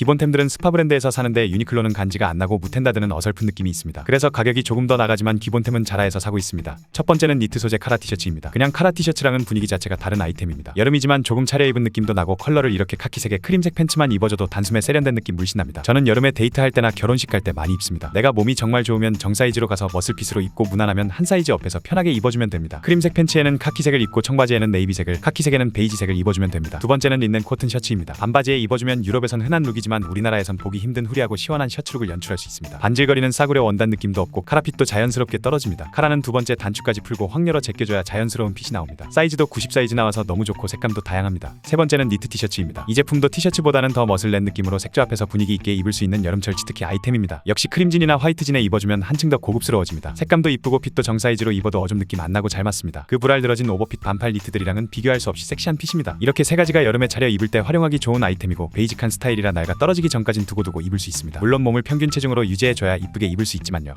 기본템들은 스파 브랜드에서 사는데 유니클로는 간지가 안 나고 무텐다드는 어설픈 느낌이 있습니다. 그래서 가격이 조금 더 나가지만 기본템은 자라에서 사고 있습니다. 첫 번째는 니트 소재 카라 티셔츠입니다. 그냥 카라 티셔츠랑은 분위기 자체가 다른 아이템입니다. 여름이지만 조금 차려입은 느낌도 나고 컬러를 이렇게 카키색의 크림색 팬츠만 입어줘도 단숨에 세련된 느낌 물씬 납니다. 저는 여름에 데이트할 때나 결혼식 갈 때 많이 입습니다. 내가 몸이 정말 좋으면 정 사이즈로 가서 머슬핏으로 입고 무난하면 한 사이즈 업해서 편하게 입어주면 됩니다. 크림색 팬츠에는 카키색을 입고 청바지에는 네이비색을, 카키색에는 베이지색을 입어주면 됩니다. 두 번째는 린넨 코튼 셔츠입니다. 반바지에 입어주면 유럽에선 흔한 룩이지만 우리나라에선 보기 힘든 후리하고 시원한 셔츠룩을 연출할 수 있습니다. 반질거리는 싸구려 원단 느낌도 없고 카라핏도 자연스럽게 떨어집니다. 카라는 두 번째 단추까지 풀고 확 열어 제껴줘야 자연스러운 핏이 나옵니다. 사이즈도 90 사이즈 나와서 너무 좋고 색감도 다양합니다. 세 번째는 니트 티셔츠입니다. 이 제품도 티셔츠보다는 더 멋을 낸 느낌으로 색조합해서 분위기 있게 입을 수 있는 여름철 치트키 아이템입니다. 역시 크림진이나 화이트진에 입어주면 한층 더 고급스러워집니다. 색감도 이쁘고 핏도 정 사이즈로 입어도 어좀 느낌 안 나고 잘 맞습니다. 그 불알 늘어진 오버핏 반팔 니트들이랑은 비교할 수 없이 섹시한 핏입니다. 이렇게 세 가지가 여름에 차려 입을 때 활용하기 좋은 아이템이고 베이직한 스타일이라 낡아 떨어지기 전까진 두고두고 입을 수 있습니다. 물론 몸을 평균 체중으로 유지해줘야 이쁘게 입을 수 있지만요.